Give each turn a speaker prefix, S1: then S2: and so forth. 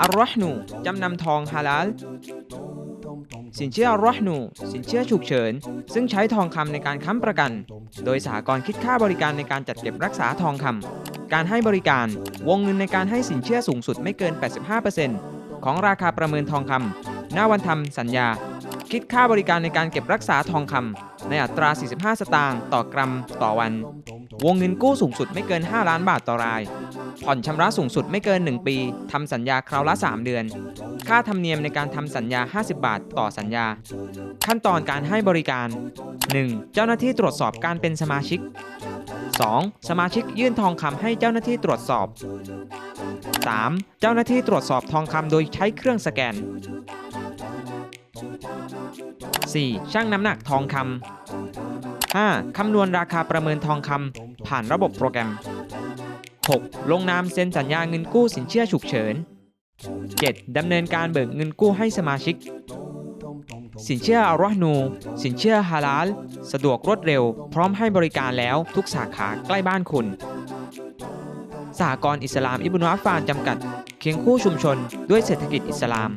S1: อัลรอหนูจำนำทองฮาลาลสินเชื่ออัลรอหนูสินเชื่อฉุกเฉิน ซึ่งใช้ทองคำในการค้ำประกัน โดยสหกรณ์คิดค่าบริการในการจัดเก็บรักษาทองคำการให้บริการ วงเงินในการให้สินเชื่อสูงสุดไม่เกิน 85%ของราคาประเมินทองคำหน้าวันทำสัญญา คิดค่าบริการในการเก็บรักษาทองคำในอัตรา 45 สตางค์ต่อกรัมต่อวัน วงเงินกู้สูงสุดไม่เกิน 5 ล้านบาทต่อราย ผ่อนชำระสูงสุดไม่เกิน 1 ปี ทำสัญญาคราวละ 3 เดือน ค่าธรรมเนียมในการทำสัญญา 50 บาทต่อสัญญา ขั้นตอนการให้บริการ 1. เจ้าหน้าที่ตรวจสอบการเป็นสมาชิก 2. สมาชิกยื่นทองคำให้เจ้าหน้าที่ตรวจสอบ 3. เจ้าหน้าที่ตรวจสอบทองคำโดยใช้เครื่องสแกน 4. ชั่งน้ำหนักทองคำ 5. คำนวณราคาประเมินทองคำ ผ่านระบบโปรแกรม 6. ลงนามเซ็นสัญญาเงินกู้สินเชื่อฉุกเฉิน 7. ดำเนินการเบิกเงินกู้ให้สมาชิก สินเชื่ออรหนู สินเชื่อฮาลาล สะดวกรวดเร็ว พร้อมให้บริการแล้วทุกสาขาใกล้บ้านคุณ สหกรณ์อิสลามอิบนุอัฟฟานจำกัด เคียงคู่ชุมชนด้วยเศรษฐกิจอิสลาม